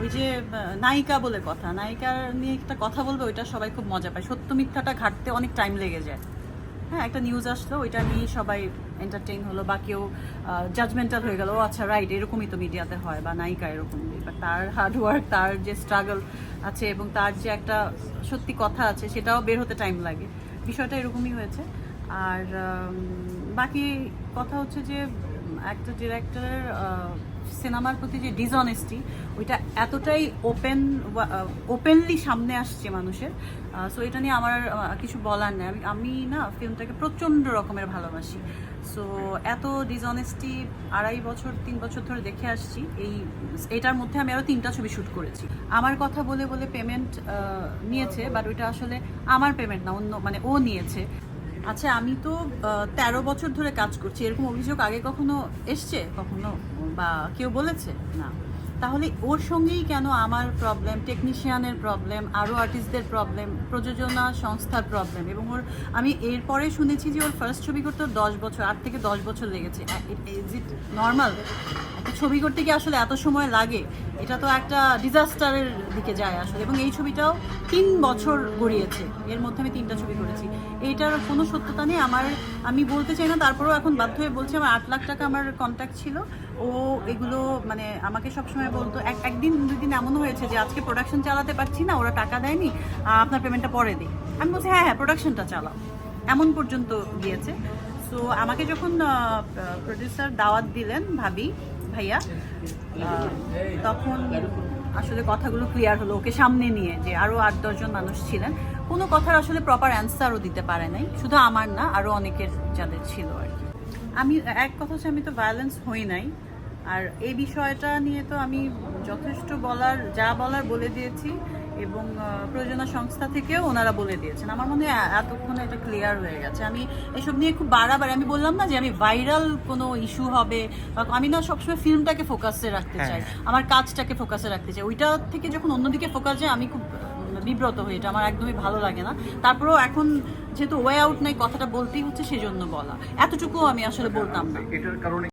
ওই যে নায়িকা বলে কথা। নায়িকা নিয়ে একটা কথা বলবে, ওইটা সবাই খুব মজা পায়। সত্য মিথ্যাটা ঘাটতে অনেক টাইম লেগে যায়। হ্যাঁ একটা নিউজ আসলো, ওইটা নিয়ে সবাই এন্টারটেইন হলো, বা কেউ জাজমেন্টাল হয়ে গেল, ও আচ্ছা রাইট এরকমই তো মিডিয়াতে হয়, বা নায়িকা এরকম এবার তার হার্ডওয়ার্ক তার যে স্ট্রাগল আছে, এবং তার যে একটা সত্যি কথা আছে, সেটাও বের হতে টাইম লাগে। বিষয়টা এরকমই হয়েছে। আর বাকি কথা হচ্ছে যে, একটা ডিরেক্টরের সিনেমার প্রতি যে ডিসঅনেস্টি ওইটা এতটাই ওপেন ওপেনলি সামনে আসছে মানুষের। সো এটা নিয়ে আমার কিছু বলার নেই। আমি আমি না ফিল্মটাকে প্রচণ্ড রকমের ভালোবাসি। সো এত ডিসঅনেস্টি আড়াই বছর, তিন বছর ধরে দেখে আসছি। এই, এটার মধ্যে আমি আরও তিনটা ছবি শ্যুট করেছি। আমার কথা বলে বলে পেমেন্ট নিয়েছে বাট ওইটা আসলে আমার পেমেন্ট না, অন্য মানে ও নিয়েছে। আচ্ছা আমি তো তেরো বছর ধরে কাজ করছি। এরকম অভিযোগ আগে কখনো এসছে কখনো? বা কেউ বলেছে? না। তাহলে ওর সঙ্গেই কেন আমার প্রবলেম টেকনিশিয়ানের প্রবলেম আরও আর্টিস্টদের প্রবলেম প্রযোজনা সংস্থার প্রবলেম এবং ওর, আমি এরপরে শুনেছি যে ওর ফার্স্ট ছবি করতে ওর দশ বছর, আট থেকে দশ বছর লেগেছে। ইজ ইট নর্মাল একটা ছবি করতে কি আসলে এত সময় লাগে? এটা তো একটা ডিজাস্টারের দিকে যায় আসলে। এবং এই ছবিটাও তিন বছর গড়িয়েছে। এর মধ্যে আমি তিনটা ছবি করেছি। এইটার কোনো সত্যতা নেই। আমার, আমি বলতে চাই না, তারপরেও এখন বাধ্য হয়ে বলছি, আমার আট লাখ টাকা আমার কন্ট্যাক্ট ছিল। ও এগুলো মানে আমাকে সবসময় বলতো, এক, একদিন দুই দিন এমনও হয়েছে যে আজকে প্রোডাকশন চালাতে পারছি না, ওরা টাকা দেয়নি আপনার পেমেন্টটা পরে দিই। আমি বলছি হ্যাঁ হ্যাঁ প্রোডাকশনটা চালাও। এমন পর্যন্ত গিয়েছে। সো আমাকে যখন প্রডিউসার দাওয়াত দিলেন, ভাবি, ভাইয়া তখন আসলে কথাগুলো ক্লিয়ার হলো ওকে সামনে নিয়ে যে আরও আট দশজন মানুষ ছিলেন। কোনো কথার আসলে প্রপার অ্যান্সারও দিতে পারে নাই, শুধু আমার না আরও অনেকের যাদের ছিল আর কি। আমি, এক কথা হচ্ছে আমি তো ভায়োলেন্স হই নাই। আর এই বিষয়টা নিয়ে তো আমি যথেষ্ট বলার যা বলার বলে দিয়েছি এবং আহ, প্রযোজনা সংস্থা থেকেও ওনারা বলে দিয়েছেন। আমার মনে হয় এতক্ষণে এটা ক্লিয়ার হয়ে গেছে। আমি এসব নিয়ে খুব বাড়াবার আমি বললাম না যে আমি ভাইরাল কোনো ইস্যু হবে বা আমি না সবসময় ফিল্মটাকে ফোকাসে রাখতে হ্যাঁ। চাই আমার কাজটাকে ফোকাসে রাখতে চাই। ওইটা থেকে যখন অন্যদিকে ফোকাস যায় আমি খুব বিব্রত হই এটা। আমার একদমই ভালো লাগে না। তারপরেও এখন যেহেতু ওয়ে আউট নাই কথাটা বলতেই হচ্ছে সেজন্য বলা। এতটুকু আমি আসলে বলতাম না। এটার কারণে